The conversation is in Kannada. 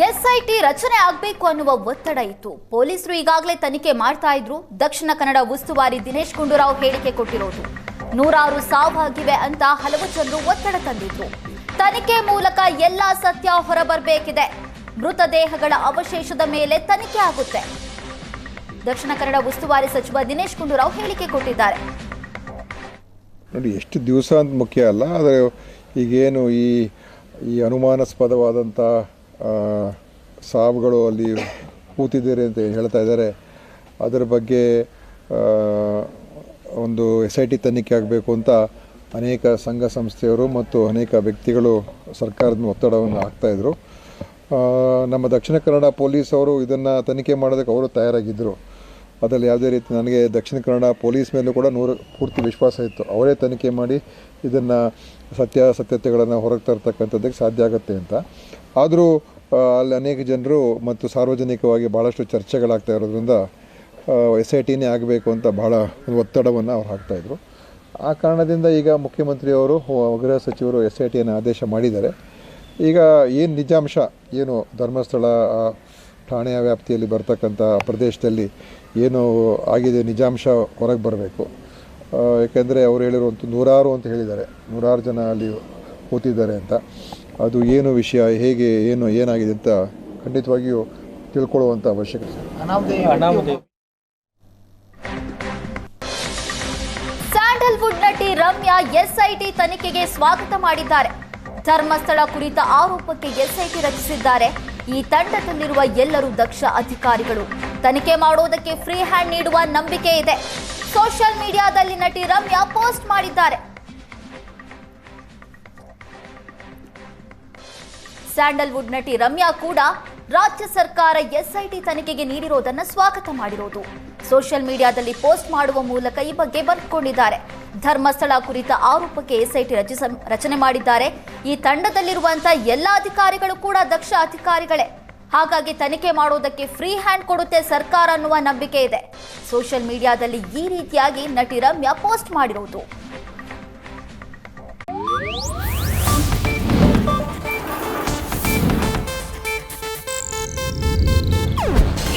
ಎಸ್ಐಟಿ ರಚನೆ ಆಗಬೇಕು ಅನ್ನುವ ಒತ್ತಡ ಇತ್ತು. ಪೊಲೀಸರು ಈಗಾಗಲೇ ತನಿಖೆ ಮಾಡ್ತಾ ಇದ್ರು. ದಕ್ಷಿಣ ಕನ್ನಡ ಉಸ್ತುವಾರಿ ದಿನೇಶ್ ಗುಂಡೂರಾವ್ ಹೇಳಿಕೆ ಕೊಟ್ಟಿರೋದು. ನೂರಾರು ಸಾವಾಗಿವೆ ಅಂತ ಹಲವು ಜನರು ಒತ್ತಡ ತಂದಿದ್ರು. ತನಿಖೆ ಮೂಲಕ ಎಲ್ಲಾ ಸತ್ಯ ಹೊರಬರಬೇಕಿದೆ. ಮೃತದೇಹಗಳ ಅವಶೇಷದ ಮೇಲೆ ತನಿಖೆ ಆಗುತ್ತೆ. ದಕ್ಷಿಣ ಕನ್ನಡ ಉಸ್ತುವಾರಿ ಸಚಿವ ದಿನೇಶ್ ಗುಂಡೂರಾವ್ ಹೇಳಿಕೆ ಕೊಟ್ಟಿದ್ದಾರೆ. ನೋಡಿ, ಎಷ್ಟು ದಿವಸ ಅಂತ ಮುಖ್ಯ ಅಲ್ಲ, ಆದರೆ ಈಗೇನು ಈ ಈ ಅನುಮಾನಾಸ್ಪದವಾದಂಥ ಸಾವುಗಳು ಅಲ್ಲಿ ಕೂತಿದ್ದೀರಿ ಅಂತ ಹೇಳ್ತಾ ಇದ್ದಾರೆ. ಅದರ ಬಗ್ಗೆ ಒಂದು ಎಸ್ ಐ ಟಿ ತನಿಖೆ ಆಗಬೇಕು ಅಂತ ಅನೇಕ ಸಂಘ ಸಂಸ್ಥೆಯವರು ಮತ್ತು ಅನೇಕ ವ್ಯಕ್ತಿಗಳು ಸರ್ಕಾರದ ಒತ್ತಡವನ್ನು ಹಾಕ್ತಾಯಿದ್ರು ನಮ್ಮ ದಕ್ಷಿಣ ಕನ್ನಡ ಪೊಲೀಸ್ ಅವರು ಇದನ್ನು ತನಿಖೆ ಮಾಡೋದಕ್ಕೆ ಅವರು ತಯಾರಾಗಿದ್ದರು ಅದರಲ್ಲಿ ಯಾವುದೇ ರೀತಿ ನನಗೆ ದಕ್ಷಿಣ ಕನ್ನಡ ಪೊಲೀಸ್ ಮೇಲೂ ಕೂಡ ನೂರು, ಪೂರ್ತಿ ವಿಶ್ವಾಸ ಇತ್ತು. ಅವರೇ ತನಿಖೆ ಮಾಡಿ ಇದನ್ನು ಸತ್ಯಾಸತ್ಯತೆಗಳನ್ನು ಹೊರಗೆ ತರ್ತಕ್ಕಂಥದ್ದಕ್ಕೆ ಸಾಧ್ಯ ಆಗುತ್ತೆ ಅಂತ. ಆದರೂ ಅಲ್ಲಿ ಅನೇಕ ಜನರು ಮತ್ತು ಸಾರ್ವಜನಿಕವಾಗಿ ಭಾಳಷ್ಟು ಚರ್ಚೆಗಳಾಗ್ತಾ ಇರೋದ್ರಿಂದ ಎಸ್ ಐ ಟಿನೇ ಆಗಬೇಕು ಅಂತ ಭಾಳ ಒತ್ತಡವನ್ನು ಅವ್ರು ಹಾಕ್ತಾಯಿದ್ರು ಆ ಕಾರಣದಿಂದ ಈಗ ಮುಖ್ಯಮಂತ್ರಿಯವರು ಗೃಹ ಸಚಿವರು ಎಸ್ ಐ ಟಿಯನ್ನು ಆದೇಶ ಮಾಡಿದ್ದಾರೆ. ಈಗ ಏನು ನಿಜಾಂಶ, ಏನು ಧರ್ಮಸ್ಥಳ ಠಾಣೆಯ ವ್ಯಾಪ್ತಿಯಲ್ಲಿ ಬರ್ತಕ್ಕಂಥ ಪ್ರದೇಶದಲ್ಲಿ ಏನು ಆಗಿದೆ ನಿಜಾಂಶ ಹೊರಗೆ ಬರಬೇಕು. ಯಾಕೆಂದರೆ ಅವರು ಹೇಳಿರುವಂಥ ನೂರಾರು ಅಂತ ಹೇಳಿದ್ದಾರೆ. ನೂರಾರು ಜನ ಅಲ್ಲಿ ಕೂತಿದ್ದಾರೆ ಅಂತ. ಅದು ಏನು ವಿಷಯ ಹೇಗೆ ಏನು ಏನಾಗಿದೆ ಅಂತ ಖಂಡಿತವಾಗಿಯೂ ತಿಳ್ಕೊಳ್ಳುವಂಥ ಅವಶ್ಯಕತೆ. ಸ್ಯಾಂಡಲ್ವುಡ್ ನಟಿ ರಮ್ಯಾ ಎಸ್ಐಟಿ ತನಿಖೆಗೆ ಸ್ವಾಗತ ಮಾಡಿದ್ದಾರೆ. ಧರ್ಮಸ್ಥಳ ಕುರಿತ ಆರೋಪಕ್ಕೆ ಎಸ್ಐಟಿ ರಚಿಸಿದ್ದಾರೆ. ಈ ತಂಡದಲ್ಲಿರುವ ಎಲ್ಲರೂ ದಕ್ಷ ಅಧಿಕಾರಿಗಳು. ತನಿಖೆ ಮಾಡೋದಕ್ಕೆ ಫ್ರೀ ಹ್ಯಾಂಡ್ ನೀಡುವ ನಂಬಿಕೆ ಇದೆ. ಸೋಷಿಯಲ್ ಮೀಡಿಯಾದಲ್ಲಿ ನಟಿ ರಮ್ಯಾ ಪೋಸ್ಟ್ ಮಾಡಿದ್ದಾರೆ. ಸ್ಯಾಂಡಲ್ವುಡ್ ನಟಿ ರಮ್ಯಾ ಕೂಡ ರಾಜ್ಯ ಸರ್ಕಾರ ಎಸ್ಐಟಿ ತನಿಖೆಗೆ ನೀಡಿರೋದನ್ನ ಸ್ವಾಗತ ಮಾಡಿರೋದು. ಸೋಷಿಯಲ್ ಮೀಡಿಯಾದಲ್ಲಿ ಪೋಸ್ಟ್ ಮಾಡುವ ಮೂಲಕ ಈ ಬಗ್ಗೆ ಬರ್ಕೊಂಡಿದ್ದಾರೆ. ಧರ್ಮಸ್ಥಳ ಕುರಿತ ಆರೋಪಕ್ಕೆ ಎಸ್ಐಟಿ ರಚಿಸ ರಚನೆ ಮಾಡಿದ್ದಾರೆ. ಈ ತಂಡದಲ್ಲಿರುವಂತಹ ಎಲ್ಲ ಅಧಿಕಾರಿಗಳು ಕೂಡ ದಕ್ಷ ಅಧಿಕಾರಿಗಳೇ. ಹಾಗಾಗಿ ತನಿಖೆ ಮಾಡೋದಕ್ಕೆ ಫ್ರೀ ಹ್ಯಾಂಡ್ ಕೊಡುತ್ತೆ ಸರ್ಕಾರ ಅನ್ನುವ ನಂಬಿಕೆ ಇದೆ. ಸೋಷಿಯಲ್ ಮೀಡಿಯಾದಲ್ಲಿ ಈ ರೀತಿಯಾಗಿ ನಟಿ ರಮ್ಯಾ ಪೋಸ್ಟ್ ಮಾಡಿರೋದು.